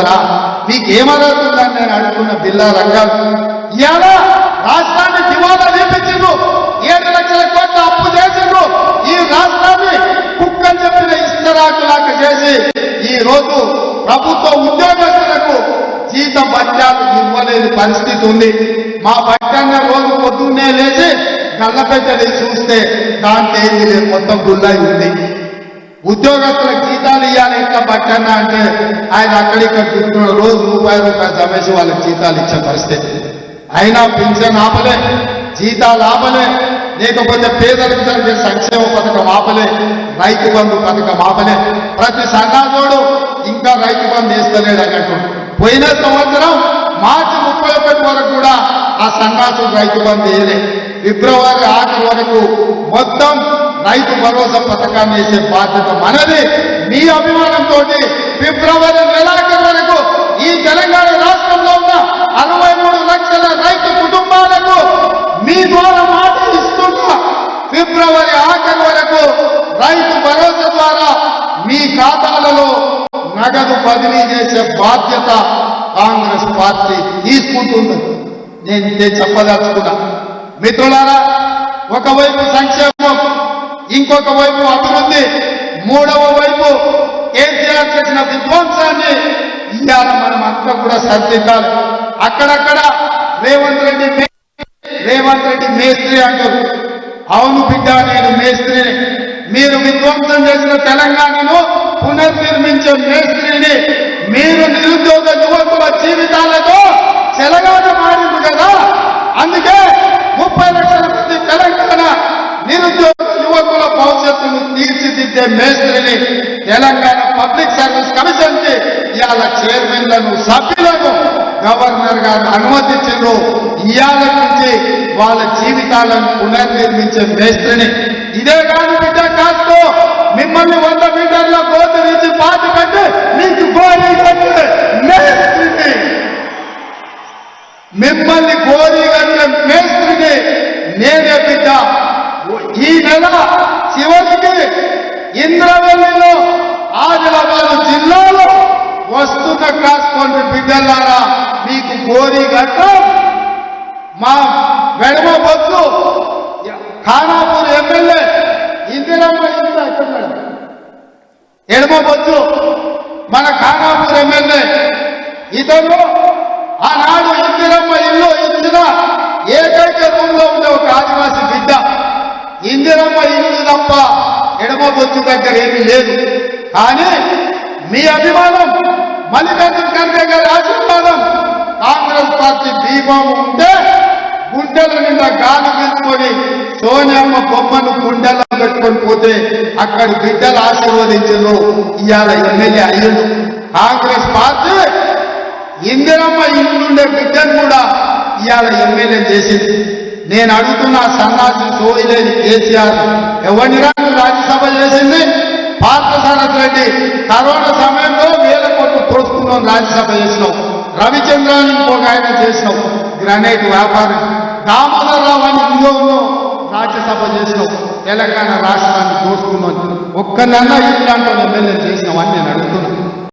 అడుగుతారా మీకు నేను అడుగుతున్న బిల్లా రంగాలు ఇవాళ రాష్ట్రాన్ని దివాలా వేపించిండ్రు ఏడు లక్షల కోట్ల అప్పు చేసిండ్రు. ఈ రాష్ట్రాన్ని కుక్కని చెప్పిన ఇస్తరాకులాగా చేసి ఈ రోజు ప్రభుత్వ ఉద్యోగస్తులకు జీతం పట్టాలు ఇవ్వలేని పరిస్థితి ఉంది. మా బట్టాన్న రోజు పొద్దున్నే లేచి గల్లపెట్టని చూస్తే దాంట్లో మొత్తం గుల్లై ఉంది. ఉద్యోగస్తులకు జీతాలు ఇవ్వాలి ఇంకా పట్టణ అంటే ఆయన అక్కడిక్కడ తిరుగుతున్నాడు రోజు రూపాయి రూపాయలు జమేసి వాళ్ళకి జీతాలు ఇచ్చే పరిస్థితి. అయినా పింఛన్ ఆపలే జీతాలు ఆపలే లేకపోతే పేదలకు జరిగే సంక్షేమ పథకం ఆపలే రైతు బంధు పథకం ఆపలే. ప్రతి సన్నాజోడు ఇంకా రైతు బంధు వేస్తలేడు అన్నట్టు. పోయిన సంవత్సరం మార్చి ముప్పై ఒకటి వరకు కూడా ఆ సన్నాసుడు రైతు బంధు వేయలే. ఫిబ్రవరి ఆఖరి వరకు మొత్తం రైతు భరోసా పథకాన్ని వేసే బాధ్యత మనది. మీ అభిమానంతో ఫిబ్రవరి నెలాఖరు వరకు ఈ తెలంగాణ రాష్ట్రంలో ఉన్న అరవై మూడు లక్షల రైతు కుటుంబాలకు మీ ద్వారా మాట ఇస్తున్నా ఫిబ్రవరి ఆఖరు వరకు రైతు భరోసా ద్వారా మీ ఖాతాలలో నగదు బదిలీ చేసే బాధ్యత కాంగ్రెస్ పార్టీ తీసుకుంటుంది. నేను చెప్పదలుచుకున్నా. మిత్రులారా ఒకవైపు సంక్షేమం ఇంకొక వైపు అభివృద్ధి మూడవ వైపు కేసీఆర్ చేసిన విధ్వంసాన్ని ఇవాళ మనం అంతా కూడా సరిదిద్దాలి. అక్కడక్కడ రేవంత్ రెడ్డి రేవంత్ రెడ్డి మేస్త్రి అంటారు అవును బిడ్డ నేను మేస్త్రిని. మీరు విధ్వంసం చేసిన తెలంగాణను పునర్నిర్మించే మేస్త్రిని మీరు నిరుద్యోగ యువకుల జీవితాలతో చెలగాట మేస్త్రిని తెలంగాణ పబ్లిక్ సర్వీస్ కమిషన్కి ఇవాళ చైర్మన్లను సభ్యులను గవర్నర్ గారు అనుమతించారు. ఇవాళ నుంచి వాళ్ళ జీవితాలను పునర్నిర్మించే మేస్త్రిని. ఇదే కాదు బిడ్డ కాస్తో మిమ్మల్ని వంద మీటర్ల గోతు నుంచి పాతి కట్టి మీకు గోరీ కట్టే మేస్త్రిని. మిమ్మల్ని గోరీ కట్టే మేస్త్రిని నేనే బిడ్డ. ఈ నెల చివరికి ఇంద్రవల్లిలో ఆదిలాబాద్ జిల్లాలో వస్తున్న కాసుకోండి బిడ్డలారా మీకు గోరీ గట్ట మా వెడమ బొత్తు ఖానాపూర్ ఎమ్మెల్యే ఇందిరమ్మ ఇంద్ర ఎక్కడున్నాడు? ఎడమ బొత్తు మన ఖానాపూర్ ఎమ్మెల్యే ఇతను ఆనాడు ఇందిరమ్మ బొత్తు దగ్గర ఏమీ లేదు. కానీ మీ అభిమానం మల్లికార్జున ఖర్గే గారి ఆశీర్వాదం కాంగ్రెస్ పార్టీ దీపం ఉంటే గుండెల నిండా గాలి తీసుకొని సోనియమ్మ బొమ్మను గుండెల్లో పెట్టుకొని పోతే అక్కడ బిడ్డలు ఆశీర్వదించరు. ఇవాళ ఎమ్మెల్యే అయ్యదు కాంగ్రెస్ పార్టీ ఇందిరమ్మ ఇల్లుండే బిడ్డను కూడా ఇవాళ ఎమ్మెల్యే చేసింది. నేను అడుగుతున్న సన్నాసి సోయిలేని కేసీఆర్ ఎవరిని రాను రాజ్యసభ చేసింది పార్థసారథి రెడ్డి. కరోనా సమయంలో వేల కోట్లు తోసుకున్నాం రాజ్యసభ చేసినాం. రవిచంద్రాన్ని ఇంకొక ఆయన చేసినాం. గ్రానైట్ వ్యాపారం. దామోదరరావు అని ఉద్యోగంలో రాజ్యసభ చేసినాం. తెలంగాణ రాష్ట్రాన్ని తోసుకున్నాం. ఒక్కనన్నా ఇట్లాంటి ఎమ్మెల్యే చేసినాం అని నేను అడుగుతున్నాను